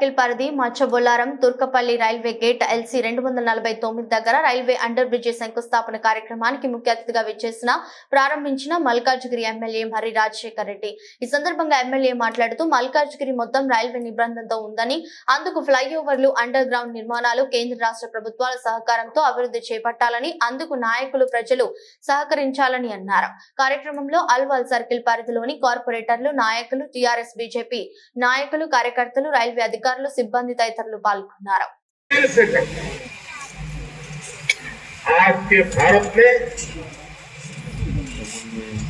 Circle పరిధి Macchabollaram Turkapalli railway gate LC రెండు వందల నలభై తొమ్మిది దగ్గర రైల్వే అండర్ బ్రిడ్జి శంకుస్థాపన కార్యక్రమానికి ముఖ్య అతిథిగా విచ్చేసిన ప్రారంభించిన మల్కాజ్గిరి ఎమ్మెల్యే మర్రి రాజశేఖర్ రెడ్డి. ఈ సందర్భంగా ఎమ్మెల్యే మాట్లాడుతూ మల్కాజ్గిరి మొత్తం రైల్వే నిబంధనతో ఉందని అందుకు ఫ్లైఓవర్లు అండర్ గ్రౌండ్ నిర్మాణాలు కేంద్ర రాష్ట్ర ప్రభుత్వాల సహకారంతో అభివృద్ధి చేపట్టాలని అందుకు నాయకులు ప్రజలు సహకరించాలని అన్నారు. కార్యక్రమంలో అల్వాల్ సర్కిల్ పరిధిలోని కార్పొరేటర్లు నాయకులు టీఆర్ఎస్ బీజేపీ నాయకులు కార్యకర్తలు రైల్వే అధికారులు సిబ్బంది తదితరులు పాల్గొన్నారు सेकंड आज के भारत में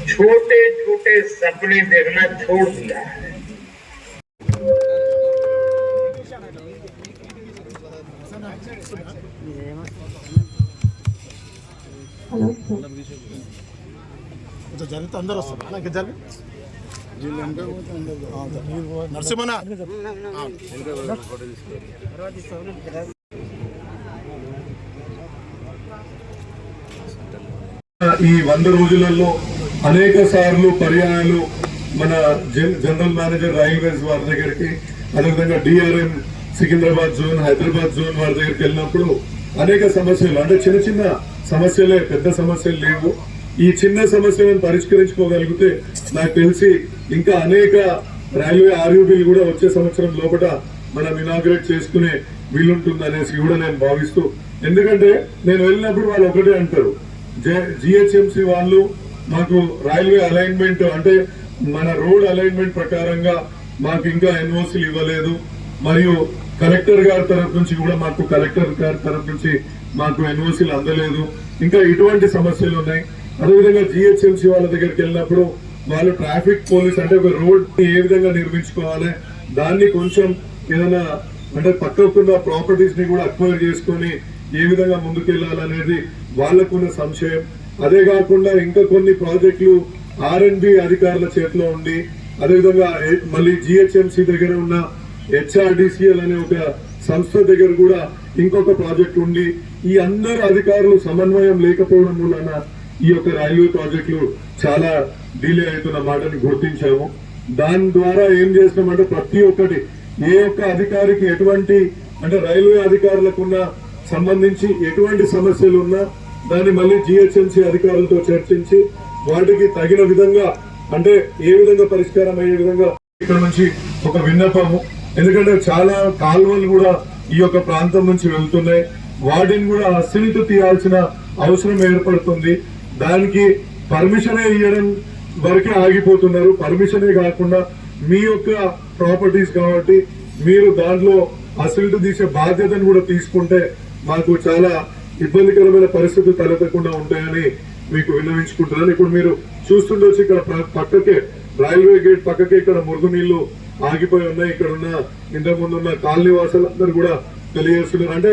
छोटे छोटे सपने देखना छोड़ दिया है కొంచెం నరసింహన? ఈ వంద రోజులలో అనేక సార్లు పర్యాయాలు మన జన్- జనరల్ మేనేజర్ రైల్వేస్ వారి దగ్గరికి అదేవిధంగా DRM Secunderabad zone Hyderabad zone వారి దగ్గరికి వెళ్ళినప్పుడు అనేక సమస్యలు అంటే చిన్న చిన్న సమస్యలే పెద్ద సమస్యలు లేవు. ఈ చిన్న సమస్యలను పరిష్కరించుకోగలిగితే నాకు తెలిసి ఇంకా అనేక రైల్వే ఆర్యూబీలు కూడా వచ్చే సంవత్సరం లోపల మనం ఇనాగ్రేట్ చేసుకునే వీలుంటుంది అనేసి కూడా నేను భావిస్తూ ఎందుకంటే నేను వెళ్ళినప్పుడు వాళ్ళు ఒకటే అంటారు. జిహెచ్ఎంసి వాళ్ళు మాకు రైల్వే అలైన్మెంట్ అంటే మన రోడ్ అలైన్మెంట్ ప్రకారంగా మాకు ఇంకా ఎన్ఓసీలు ఇవ్వలేదు. మరియు కలెక్టర్ గారి తరఫు నుంచి కూడా మాకు కలెక్టర్ గారి తరఫు నుంచి మాకు ఎన్ఓసీలు అందలేదు. ఇంకా ఇటువంటి సమస్యలు ఉన్నాయి. అదేవిధంగా జిహెచ్ఎంసి వాళ్ళ దగ్గరికి వెళ్ళినప్పుడు వాళ్ళు ట్రాఫిక్ పోలీస్ అంటే ఒక రోడ్ ఏ విధంగా నిర్మించుకోవాలి దాన్ని కొంచెం ఏదైనా అంటే పక్కకున్న ప్రాపర్టీస్ని కూడా అక్వైర్ చేసుకొని ఏ విధంగా ముందుకెళ్ళాలనేది వాళ్ళకున్న సంశయం. అదే కాకుండా ఇంకా కొన్ని ప్రాజెక్టులు ఆర్ అధికారుల చేతిలో ఉండి అదేవిధంగా మళ్ళీ జిహెచ్ఎంసీ దగ్గర ఉన్న హెచ్ఆర్డిసిఎల్ అనే ఒక సంస్థ దగ్గర కూడా ఇంకొక ప్రాజెక్ట్ ఉండి ఈ అందరు అధికారులు సమన్వయం లేకపోవడం వలన ఈ యొక్క రైల్వే ప్రాజెక్టులు చాలా డిలే అవుతున్న మాటని గుర్తించాము. దాని ద్వారా ఏం చేసినామంటే ప్రతి ఒక్కటి ఏ ఒక్క అధికారికి ఎటువంటి అంటే రైల్వే అధికారులకున్న సంబంధించి ఎటువంటి సమస్యలు ఉన్నా దాన్ని మళ్ళీ జిహెచ్ఎంసీ అధికారులతో చర్చించి వాటికి తగిన విధంగా అంటే ఏ విధంగా పరిష్కారం అయ్యే విధంగా ఇక్కడ నుంచి ఒక విన్నపము. ఎందుకంటే చాలా కాలువలు కూడా ఈ యొక్క ప్రాంతం నుంచి వెళ్తున్నాయి. వాటిని కూడా అశ్వినితో తీయాల్సిన అవసరం ఏర్పడుతుంది. దానికి పర్మిషనే ఇవ్వడం వరకే ఆగిపోతున్నారు. పర్మిషనే కాకుండా మీ యొక్క ప్రాపర్టీస్ కాబట్టి మీరు దాంట్లో అసలు తీసే బాధ్యతను కూడా తీసుకుంటే మాకు చాలా ఇబ్బందికరమైన పరిస్థితులు తలెత్తకుండా ఉంటాయని మీకు విన్నవించుకుంటున్నాను. ఇప్పుడు మీరు చూస్తుండొచ్చు ఇక్కడ పక్కకే రైల్వే గేట్ పక్కకే ఇక్కడ మురుగు నీళ్ళు ఆగిపోయి ఉన్నాయి. ఇక్కడ ఉన్న ఇంతకు ముందు ఉన్న కాలనీ వాసులందరూ కూడా తెలియజేస్తున్నారు. అంటే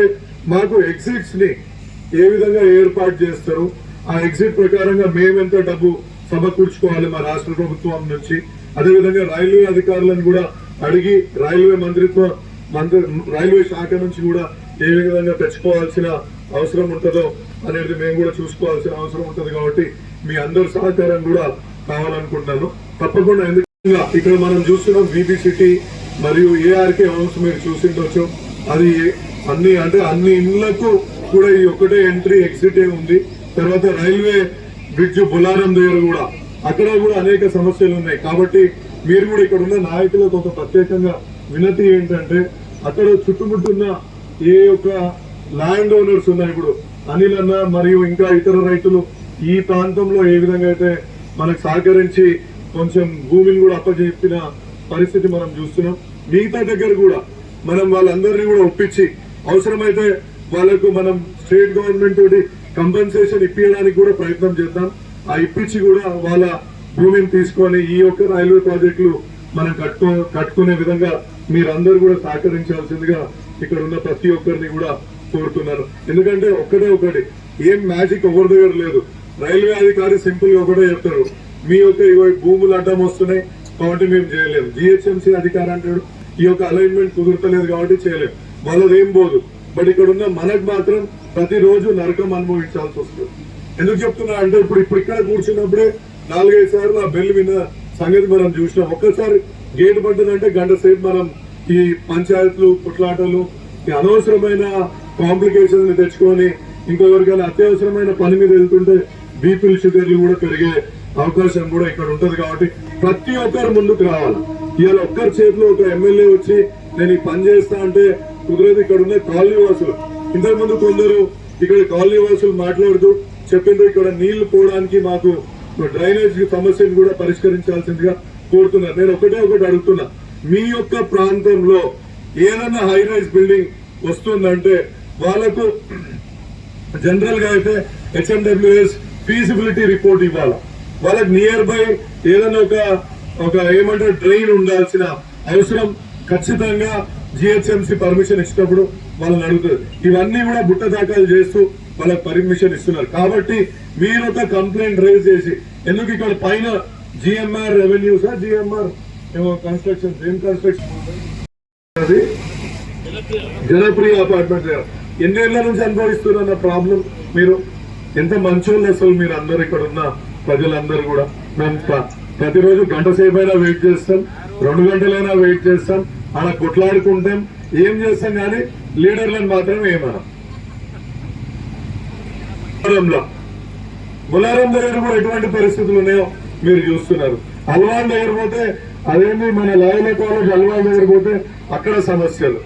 మాకు ఎగ్జిట్స్ని ఏ విధంగా ఏర్పాటు చేస్తారు? ఆ ఎగ్జిట్ ప్రకారంగా మేమెంత డబ్బు సమకూర్చుకోవాలి మా రాష్ట్ర ప్రభుత్వం నుంచి. అదేవిధంగా రైల్వే అధికారులను కూడా అడిగి రైల్వే మంత్రిత్వ మంత్రి రైల్వే శాఖ నుంచి కూడా ఏ విధంగా తెచ్చుకోవాల్సిన అవసరం ఉంటుందో అనేది మేము కూడా చూసుకోవాల్సిన అవసరం ఉంటుంది కాబట్టి మీ అందరి సహకారం కూడా కావాలనుకుంటున్నాను. తప్పకుండా ఎందుకంటే ఇక్కడ మనం చూస్తున్నాం బీబీ సిటీ మరియు ఏఆర్కే హౌస్ మీరు చూసిండొచ్చు. అది అన్ని అంటే అన్ని ఇండ్లకు కూడా ఈ ఒకటే ఎంట్రీ ఎగ్జిట్ ఉంది. తర్వాత రైల్వే బ్రిడ్జ్ బులారం దగ్గర కూడా. అక్కడ కూడా అనేక సమస్యలు ఉన్నాయి. కాబట్టి మీరు కూడా ఇక్కడ ఉన్న నాయకులకు ఒక ప్రత్యేకంగా వినతి ఏంటంటే అక్కడ చుట్టుముట్టున్న ఏ యొక్క ల్యాండ్ ఓనర్స్ ఉన్నాయి ఇప్పుడు. అనిల్ అన్న మరియు ఇంకా ఇతర రైతులు ఈ ప్రాంతంలో ఏ విధంగా అయితే మనకు సహకరించి కొంచెం భూమిని కూడా అప్పచెప్పిన పరిస్థితి మనం చూస్తున్నాం. మిగతా దగ్గర కూడా మనం వాళ్ళందరినీ కూడా ఒప్పించి అవసరమైతే వాళ్ళకు మనం స్టేట్ గవర్నమెంట్ తోటి కంపెన్సేషన్ ఇప్పించడానికి కూడా ప్రయత్నం చేద్దాం. ఆ ఇప్పించి కూడా వాళ్ళ భూమిని తీసుకొని ఈ యొక్క రైల్వే ప్రాజెక్టులు మనం కట్టుకో కట్టుకునే విధంగా మీరందరూ కూడా సహకరించాల్సిందిగా ఇక్కడ ఉన్న ప్రతి ఒక్కరిని కూడా కోరుతున్నాను. ఎందుకంటే ఒక్కటే ఒకటి ఏం మ్యాజిక్ ఎవరి దగ్గర లేదు. రైల్వే అధికారి సింపుల్గా ఒకటే చెప్తారు. మీ యొక్క ఇగో భూములు అడ్డం వస్తున్నాయి కాబట్టి మేము చేయలేము. జిహెచ్ఎంసీ అధికారి అంటాడు ఈ యొక్క అలైన్మెంట్ కుదురుతలేదు కాబట్టి చేయలేము. వాళ్ళది ఏం పోదు బట్ ఇక్కడ ఉన్న మనకు మాత్రం ప్రతిరోజు నరకం అనుభవించాల్సి వస్తుంది. ఎందుకు చెప్తున్నా అంటే ఇప్పుడు ఇప్పుడు ఇక్కడ కూర్చున్నప్పుడే నాలుగైదు సార్లు ఆ బెల్ విన్న సంగతి మనం చూసినాం. ఒక్కసారి గేట్ పడ్డదంటే గంట సేపు మనం ఈ పంచాయతీలు పుట్లాటలు ఈ అనవసరమైన కాంప్లికేషన్స్ తెచ్చుకొని ఇంకొకరికైనా అత్యవసరమైన పని మీద వెళ్తుంటే బీపీలు షుగర్లు కూడా పెరిగే అవకాశం కూడా ఇక్కడ ఉంటుంది కాబట్టి ప్రతి ఒక్కరు ముందుకు రావాలి. ఇవాళ ఒక్కరి చేతిలో ఒక ఎమ్మెల్యే వచ్చి నేను ఈ పని చేస్తా అంటే కుదరదు ఇక్కడ ఉన్న కాలనీ వాసులు. ఇంతకుముందు కొందరు ఇక్కడ కాలనీ వాసులు మాట్లాడుతూ చెప్పిండ్రు ఇక్కడ నీళ్ళు పోవడానికి మాకు డ్రైనేజ్ సమస్యను కూడా పరిష్కరించాల్సిందిగా కోరుతున్నారు. నేను ఒకటే ఒకటి అడుగుతున్నా. మీ యొక్క ప్రాంతంలో ఏదైనా హైరైజ్ బిల్డింగ్ వస్తుందంటే వాళ్ళకు జనరల్గా అయితే హెచ్ఎండబ్ల్యూఎస్ ఫీజిబిలిటీ రిపోర్ట్ ఇవ్వాలి? వాళ్ళకి నియర్ బై ఏదైనా ఒక ఒక ఏమంటారు ట్రైన్ ఉండాల్సిన అవసరం ఖచ్చితంగా జిహెచ్ఎంసి పర్మిషన్ ఇచ్చినప్పుడు వాళ్ళని అడుగుతుంది ఇవన్నీ కూడా బుట్ట దాఖలు చేస్తూ వాళ్ళకి పర్మిషన్ ఇస్తున్నారు. కాబట్టి మీరు ఒక కంప్లైంట్ రేజ్ చేసి ఎందుకు ఇక్కడ పైన జిఎంఆర్ రెవెన్యూసా జిఎంఆర్ ఏమో కన్స్ట్రక్షన్ ఏం కన్స్ట్రక్షన్ అది జనప్రియ అపార్ట్మెంట్ ఎన్నేళ్ళ నుంచి అనుభవిస్తున్న ప్రాబ్లం మీరు? ఎంత మంచోళ్ళు అసలు మీరు అందరు ఇక్కడ ఉన్న ప్రజలందరూ కూడా? మేము ప్రతిరోజు గంట సేపు అయినా వెయిట్ చేస్తాం. రెండు గంటలైనా వెయిట్ చేస్తాం. అలా కొట్లాడుకుంటాం ఏం చేస్తాం కానీ లీడర్లను మాత్రం ఏమనం. ములారం దగ్గర కూడా ఎటువంటి పరిస్థితులు ఉన్నాయో మీరు చూస్తున్నారు. అల్వాన్ దగ్గర పోతే అదేంటి మన లాయల కాలేజ్ అల్వాన్ దగ్గర పోతే అక్కడ సమస్యలు.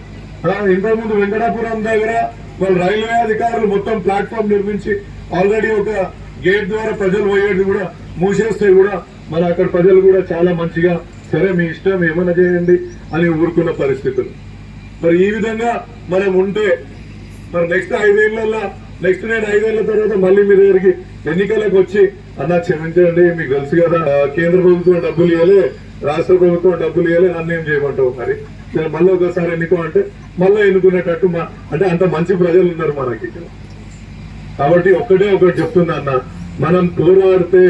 ఇంతకుముందు వెంకటాపురం దగ్గర వాళ్ళ రైల్వే అధికారులు మొత్తం ప్లాట్ఫామ్ నిర్మించి ఆల్రెడీ ఒక గేట్ ద్వారా ప్రజలు పోయేది కూడా మూసేస్తే కూడా మన అక్కడ ప్రజలు కూడా చాలా మంచిగా సరే మీ ఇష్టం ఏమైనా చేయండి అని ఊరుకున్న పరిస్థితులు. మరి ఈ విధంగా మనం ఉంటే మరి నెక్స్ట్ ఐదేళ్ళలో నెక్స్ట్ నేను ఐదేళ్ళ తర్వాత మళ్ళీ మీ దగ్గరికి ఎన్నికలకు వచ్చి అన్న క్షమించండి మీకు తెలుసు కదా కేంద్ర ప్రభుత్వం డబ్బులు ఇవ్వలే రాష్ట్ర ప్రభుత్వం డబ్బులు ఇవ్వలే నన్ను ఏం చేయమంటావు మరి? నేను మళ్ళీ ఒకసారి ఎన్నుకో అంటే మళ్ళీ ఎన్నుకునేటట్టు మా అంటే అంత మంచి ప్రజలు ఉన్నారు మనకి ఇక్కడ. కాబట్టి ఒక్కటే ఒకటి చెప్తున్నా అన్న మనం పోరాడితే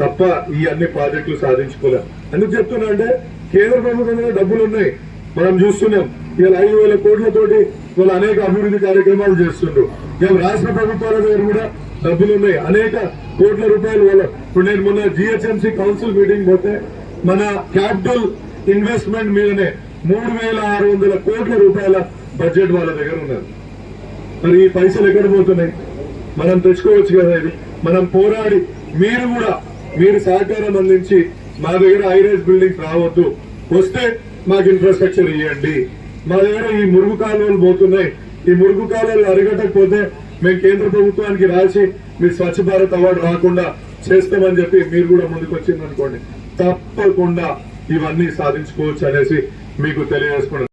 తప్ప ఈ అన్ని ప్రాజెక్టులు సాధించుకోలేం. ఎందుకు చెప్తున్నా అంటే కేంద్ర ప్రభుత్వం దగ్గర డబ్బులు ఉన్నాయి. మనం చూస్తున్నాం. ఇవాళ ఐదు వేల కోట్లతోటి వాళ్ళు అనేక అభివృద్ధి కార్యక్రమాలు చేస్తుండ్రు. ఇవాళ రాష్ట్ర ప్రభుత్వాల దగ్గర కూడా డబ్బులు ఉన్నాయి. అనేక కోట్ల రూపాయలు వాళ్ళ ఇప్పుడు నేను మొన్న జిహెచ్ఎంసీ కౌన్సిల్ మీటింగ్ పోతే మన క్యాపిటల్ ఇన్వెస్ట్మెంట్ మీదనే మూడు వేల ఆరు వందల కోట్ల రూపాయల బడ్జెట్ వాళ్ళ దగ్గర ఉన్నారు మరి ఈ పైసలు ఎక్కడ పోతున్నాయి? మనం తెచ్చుకోవచ్చు కదా ఇది. మనం పోరాడి మీరు కూడా మీరు సహకారం అందించి మా దగ్గర హైరేజ్ బిల్డింగ్స్ రావద్దు. వస్తే మాకు ఇన్ఫ్రాస్ట్రక్చర్ ఇవ్వండి మా దగ్గర ఈ మురుగు కాలువలు పోతున్నాయి. ఈ మురుగు కాలువలు అరిగట్టకపోతే మేము కేంద్ర ప్రభుత్వానికి రాసి మీరు స్వచ్ఛ భారత్ అవార్డు రాకుండా చేస్తామని చెప్పి మీరు కూడా ముందుకు తప్పకుండా ఇవన్నీ సాధించుకోవచ్చు అనేసి మీకు తెలియజేసుకున్నాను.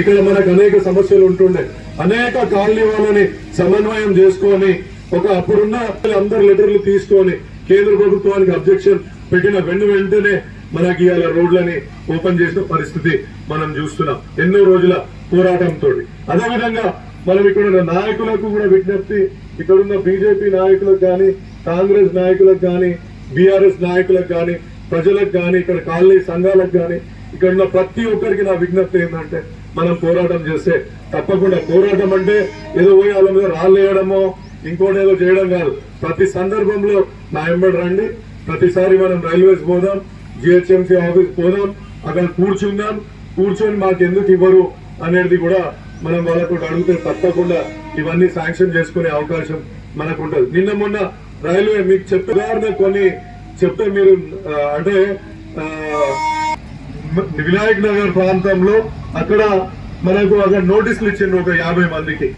ఇక్కడ మనకు అనేక సమస్యలు ఉంటుండే. అనేక కాలనీ వాళ్ళని సమన్వయం చేసుకొని ఒక అప్పుడున్న అందరు లెటర్లు తీసుకొని కేంద్ర ప్రభుత్వానికి అబ్జెక్షన్ పెట్టిన వెను వెంటనే మనకి ఇవాళ రోడ్లని ఓపెన్ చేసిన పరిస్థితి మనం చూస్తున్నాం. ఎన్నో రోజుల పోరాటంతో. అదేవిధంగా మనం ఇక్కడ ఉన్న నాయకులకు కూడా విజ్ఞప్తి ఇక్కడ ఉన్న బీజేపీ నాయకులకు కానీ కాంగ్రెస్ నాయకులకు కానీ బీఆర్ఎస్ నాయకులకు కానీ ప్రజలకు కానీ ఇక్కడ కాలనీ సంఘాలకు కానీ ఇక్కడ ఉన్న ప్రతి ఒక్కరికి నా విజ్ఞప్తి ఏంటంటే మనం పోరాటం చేస్తే తప్పకుండా పోరాటం అంటే ఏదో పోయి వాళ్ళ మీద రాళ్ళేయడమో ఇంకోటి ఏదో చేయడం కాదు. ప్రతి సందర్భంలో నా ఎంబడి రండి. ప్రతిసారి మనం రైల్వేస్ పోదాం జిహెచ్ఎంసీ ఆఫీస్ పోదాం అక్కడ కూర్చుందాం కూర్చొని మాకు ఎందుకు ఇవ్వరు అనేది కూడా మనం వాళ్ళకు అడిగితే తప్పకుండా ఇవన్నీ శాంక్షన్ చేసుకునే అవకాశం మనకు ఉంటుంది నిన్న మొన్న రైల్వే మీకు చెప్పే కొన్ని చెప్తే మీరు అంటే వినాయక్ నగర్ ప్రాంతంలో అక్కడ మనకు అక్కడ నోటీసులు ఇచ్చిండ్రు ఒక యాభై మందికి.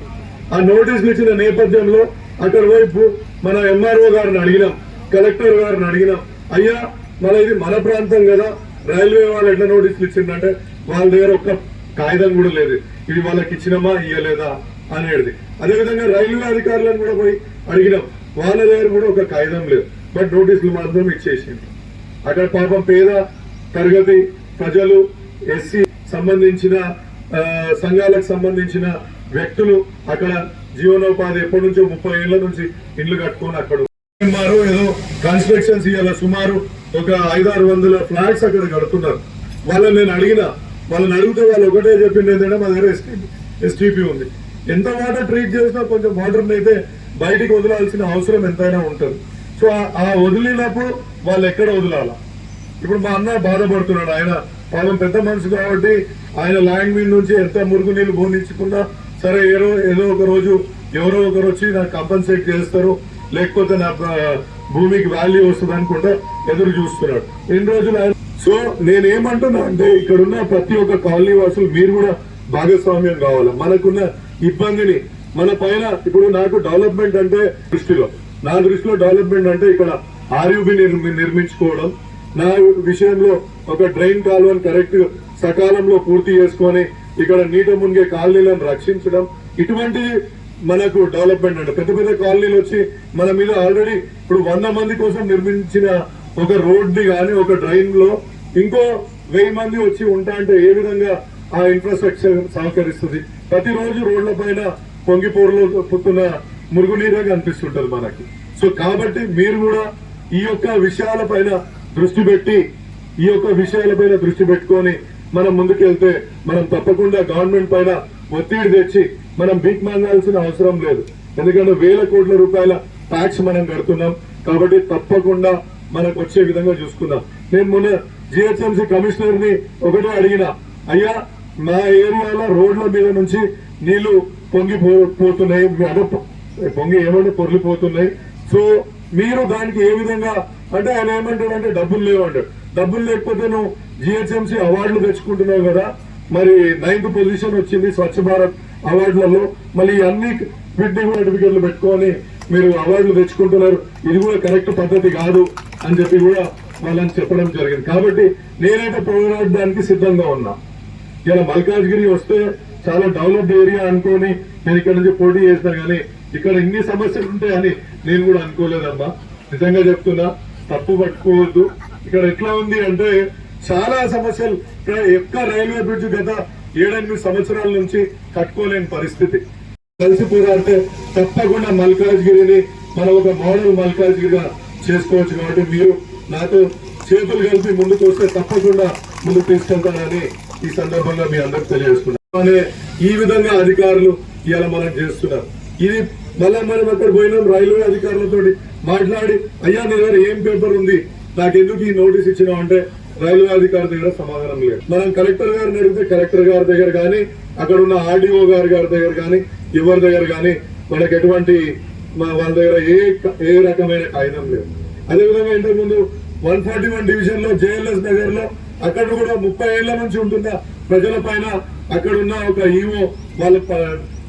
ఆ నోటీసులు ఇచ్చిన నేపథ్యంలో అక్కడ వైపు మన ఎంఆర్ఓ గారిని అడిగినాం. కలెక్టర్ గారిని అడిగినాం అయ్యా మన ఇది మన ప్రాంతం కదా రైల్వే వాళ్ళు ఎట్లా నోటీసులు ఇచ్చిందంటే వాళ్ళ దగ్గర ఒక్క కాగితం కూడా లేదు. ఇది వాళ్ళకి ఇచ్చినమా ఇయ్యలేదా? అనేది అదేవిధంగా రైల్వే అధికారులను కూడా పోయి అడిగినాం. వాళ్ళ దగ్గర కూడా ఒక కాగితం లేదు. బట్ నోటీసులు మాత్రం ఇచ్చేసింది. అక్కడ పాపం పేద తరగతి ప్రజలు ఎస్సీ సంబంధించిన సంఘాలకు సంబంధించిన వ్యక్తులు అక్కడ జీవనోపాధి ఎప్పటి నుంచో ముప్పై ఏళ్ళ నుంచి ఇండ్లు కట్టుకొని అక్కడ సుమారు ఏదో కన్స్ట్రక్షన్స్ ఇవాళ సుమారు ఒక ఐదారు వందల ఫ్లాట్స్ అక్కడ కడుతున్నారు. వాళ్ళని నేను అడిగిన వాళ్ళని అడిగితే వాళ్ళు ఒకటే చెప్పింది ఏంటంటే మా దగ్గర ఎస్టీపీ ఎస్టీపీ ఉంది. ఎంత వాటర్ ట్రీట్ చేసినా కొంచెం వాటర్ని అయితే బయటికి వదలాల్సిన అవసరం ఎంతైనా ఉంటుంది. సో ఆ- వదిలినప్పుడు వాళ్ళు ఎక్కడ వదలాల? ఇప్పుడు మా అన్న బాధపడుతున్నాడు. ఆయన పాపం పెద్ద మనిషి కాబట్టి ఆయన ల్యాండ్ మీద నుంచి ఎంత మురుగు నీళ్ళు పోనించుకున్నా సరే ఏదో ఏదో ఒక రోజు ఎవరో ఒకరు వచ్చి నాకు కంపన్సేట్ చేస్తారు. లేకపోతే నా భూమికి వాల్యూ వస్తుంది అనుకుంటా ఎదురు చూస్తున్నాడు. ఎన్ని రోజులు ఆయన సో నేనేమంటున్నా అంటే ఇక్కడ ఉన్న ప్రతి ఒక్క కాలనీ వాసులు మీరు కూడా భాగస్వామ్యం కావాలి? మనకున్న ఇబ్బందిని మన పైన ఇప్పుడు నాకు డెవలప్మెంట్ అంటే దృష్టిలో. నా దృష్టిలో డెవలప్మెంట్ అంటే ఇక్కడ ఆర్యూబి నిర్మించుకోవడం. నా విషయంలో ఒక డ్రైన్ కాలువని కరెక్ట్ సకాలంలో పూర్తి చేసుకొని ఇక్కడ నీట మునిగే కాలనీలను రక్షించడం. ఇటువంటి మనకు డెవలప్మెంట్ అంటే పెద్ద పెద్ద కాలనీలు వచ్చి మన మీద ఆల్రెడీ ఇప్పుడు వంద మంది కోసం నిర్మించిన ఒక రోడ్ని కానీ ఒక డ్రైన్లో ఇంకో వెయ్యి మంది వచ్చి ఉంటా అంటే ఏ విధంగా ఆ ఇన్ఫ్రాస్ట్రక్చర్ సహకరిస్తుంది? ప్రతిరోజు రోడ్ల పైన పొంగిపోరులో పుట్టున్న మురుగునీరే కనిపిస్తుంటది మనకి. సో కాబట్టి మీరు కూడా ఈ యొక్క విషయాల పైన దృష్టి పెట్టి ఈ యొక్క విషయాలపైన దృష్టి పెట్టుకొని మనం ముందుకెళ్తే మనం తప్పకుండా గవర్నమెంట్ పైన ఒత్తిడి తెచ్చి మనం బిగ్ మాంగాల్సిన అవసరం లేదు. ఎందుకంటే వేల కోట్ల రూపాయల ట్యాక్స్ మనం కడుతున్నాం. కాబట్టి తప్పకుండా మనకు వచ్చే విధంగా చూసుకుందాం. నేను మొన్న జిహెచ్ఎంసీ కమిషనర్ని ఒకటే అడిగిన అయ్యా మా ఏరియాలో రోడ్ల మీద నుంచి నీళ్ళు పొంగి పోతున్నాయి అదే పొంగి ఏమంటే పొర్లిపోతున్నాయి. సో మీరు దానికి ఏ విధంగా అంటే ఆయన ఏమంటాడంటే డబ్బులు లేవు అంటాడు. డబ్బులు లేకపోతే నువ్వు జిహెచ్ఎంసీ అవార్డులు తెచ్చుకుంటున్నావు కదా. మరి నైన్త్ పొజిషన్ వచ్చింది స్వచ్ఛ భారత్ అవార్డులలో మళ్ళీ అన్ని బిడ్డింగ్ సర్టిఫికెట్లు పెట్టుకొని మీరు అవార్డులు తెచ్చుకుంటున్నారు. ఇది కూడా కరెక్ట్ పద్ధతి కాదు అని చెప్పి కూడా వాళ్ళని చెప్పడం జరిగింది. కాబట్టి నేనైతే పోరాడడానికి సిద్ధంగా ఉన్నా. ఇలా మల్కాజ్గిరి వస్తే చాలా డెవలప్డ్ ఏరియా అనుకొని నేను ఇక్కడ నుంచి పోటీ చేసినా కానీ ఇక్కడ ఇన్ని సమస్యలు ఉంటాయని నేను కూడా అనుకోలేదమ్మా. నిజంగా చెప్తున్నా తప్పు పట్టుకోవద్దు. ఇక్కడ ఎట్లా ఉంది అంటే చాలా సమస్యలు. ఎక్క రైల్వే బ్రిడ్జ్ గత ఏడెనిమిది సంవత్సరాల నుంచి కట్టుకోలేని పరిస్థితి. కలిసి పోరాడితే తప్పకుండా మల్కాజ్గిరిని మనం ఒక మోడల్ మల్కాజ్గిరిగా చేసుకోవచ్చు కాబట్టి మీరు నాతో చేతులు కలిపి ముందుకు వస్తే తప్పకుండా ముందుకు తీసుకెళ్తానని ఈ సందర్భంగా మీ అందరికి తెలియజేసుకున్నాను అనే ఈ విధంగా అధికారులు ఇలా మనం చేస్తున్నారు. ఇది మళ్ళా మనం అక్కడ పోయినాం రైల్వే అధికారులతో మాట్లాడి అయ్యా నీ దగ్గర ఏం పేపర్ ఉంది? నాకెందుకు ఈ నోటీస్ ఇచ్చినావు అంటే రైల్వే అధికారి దగ్గర సమాధానం లేదు. మనం కలెక్టర్ గారిని అడిగితే కలెక్టర్ గారి దగ్గర కానీ అక్కడ ఉన్న ఆర్డీఓ గారి గారి దగ్గర కానీ ఎవరి దగ్గర కానీ మనకు ఎటువంటి వాళ్ళ దగ్గర ఏ ఏ రకమైన కాగితం లేదు. అదేవిధంగా ఇంతకుముందు వన్ ఫార్టీ వన్ డివిజన్లో జేఎల్ఎస్ నగర్లో అక్కడ కూడా ముప్పై ఏళ్ళ నుంచి ఉంటున్న ప్రజల పైన అక్కడ ఉన్న ఒక ఈవో వాళ్ళ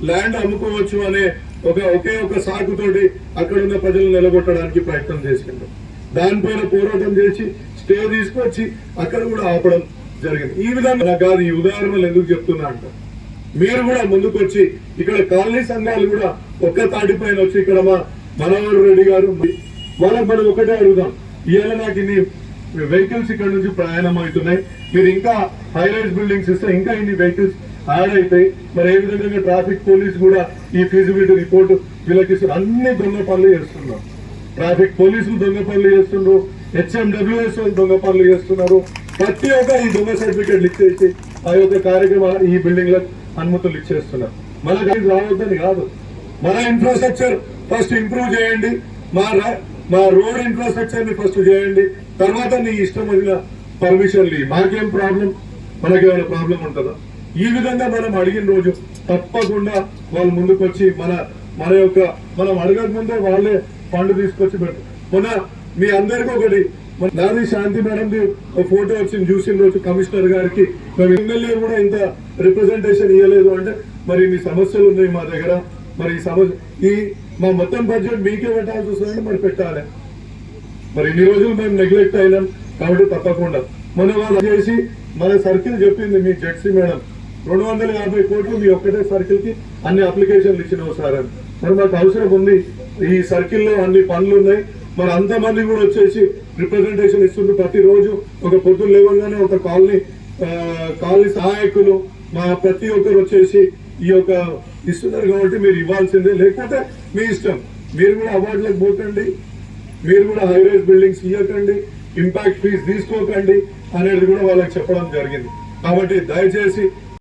ల్యాండ్ అమ్ముకోవచ్చు అనే ఒక ఒకే ఒక సాకుతోటి అక్కడ ఉన్న ప్రజలను నిలగొట్టడానికి ప్రయత్నం చేసిండు. దానిపైన పోరాటం చేసి స్టే తీసుకొచ్చి అక్కడ కూడా ఆపడం జరిగింది. ఈ విధంగా కాదు ఈ ఉదాహరణలు ఎందుకు చెప్తున్నా అంట మీరు కూడా ముందుకు వచ్చి ఇక్కడ కాలనీ సంఘాలు కూడా ఒక్క తాటిపైన వచ్చి ఇక్కడ మా మనోహర్ రెడ్డి గారు వాళ్ళకి మనం ఒకటే అడుగుదాం. ఇవాళ నాకు ఇన్ని వెహికల్స్ ఇక్కడ నుంచి ప్రయాణం అవుతున్నాయి మీరు ఇంకా హై బిల్డింగ్స్ ఇస్తే ఇంకా ఇన్ని వెహికల్స్ యాడ్ అవుతాయి. మరి ఏ విధంగా ట్రాఫిక్ పోలీస్ కూడా ఈ ఫీజిబిలిటీ రిపోర్ట్ వీళ్ళకి అన్ని దొంగ పనులు చేస్తున్నారు. ట్రాఫిక్ పోలీసులు దొంగ పనులు చేస్తున్నారు హెచ్ఎండబ్ల్యూఎస్ దొంగ పనులు చేస్తున్నారు. ప్రతి ఒక్క ఈ దొంగ సర్టిఫికేట్లు ఇచ్చేసి ఆ యొక్క కార్యక్రమాలు ఈ బిల్డింగ్లకు అనుమతులు ఇచ్చేస్తున్నారు మనకి అది రావద్దని కాదు. మన ఇన్ఫ్రాస్ట్రక్చర్ ఫస్ట్ ఇంప్రూవ్ చేయండి. మా మా రోడ్ ఇన్ఫ్రాస్ట్రక్చర్ని ఫస్ట్ చేయండి. తర్వాత నీ ఇష్టం వచ్చిన పర్మిషన్లు మాకేం ప్రాబ్లం మనకేమైనా ప్రాబ్లం ఉంటుందా? ఈ విధంగా మనం అడిగిన రోజు తప్పకుండా వాళ్ళు ముందుకు వచ్చి మన మన యొక్క మనం అడగక ముందే వాళ్ళే పండు తీసుకొచ్చి పెట్టు మొన్న మీ అందరికీ ఒకటి నాది శాంతి మేడంది ఒక ఫోటో వచ్చింది చూసిన రోజు కమిషనర్ గారికి. మేము ఎమ్మెల్యే కూడా ఇంత రిప్రజెంటేషన్ ఇవ్వలేదు అంటే మరి మీ సమస్యలు ఉన్నాయి మా దగ్గర. మరి ఈ సమస్య ఈ మా మొత్తం బడ్జెట్ మీకే పెట్టాల్సి వస్తుందంటే మరి పెట్టాలి. మరి ఇన్ని రోజులు మేము నెగ్లెక్ట్ అయినాం కాబట్టి తప్పకుండా. మొన్న వాళ్ళు చేసి మన సర్కిల్ చెప్పింది మీ జెడ్సీ మేడం. రెండు వందల యాభై కోట్లు మీ ఒక్కటే సర్కిల్కి అన్ని అప్లికేషన్లు ఇచ్చినావు సార్ అని. మరి మాకు అవసరం ఉంది. ఈ సర్కిల్లో అన్ని పనులు ఉన్నాయి. మరి అంతమంది కూడా వచ్చేసి రిప్రజెంటేషన్ ఇస్తుంటే ప్రతిరోజు ఒక పొద్దున్న లేవగానే ఒక కాలనీ కాలనీ సహాయకులు మా ప్రతి ఒక్కరు వచ్చేసి ఈ యొక్క ఇస్తున్నారు కాబట్టి మీరు ఇవ్వాల్సిందే. లేకపోతే మీ ఇష్టం. మీరు కూడా అవార్డులకు పోకండి. మీరు కూడా హైరైజ్ బిల్డింగ్స్ ఇవ్వకండి ఇంపాక్ట్ ఫీజ్ తీసుకోకండి అనేది కూడా వాళ్ళకి చెప్పడం జరిగింది. కాబట్టి దయచేసి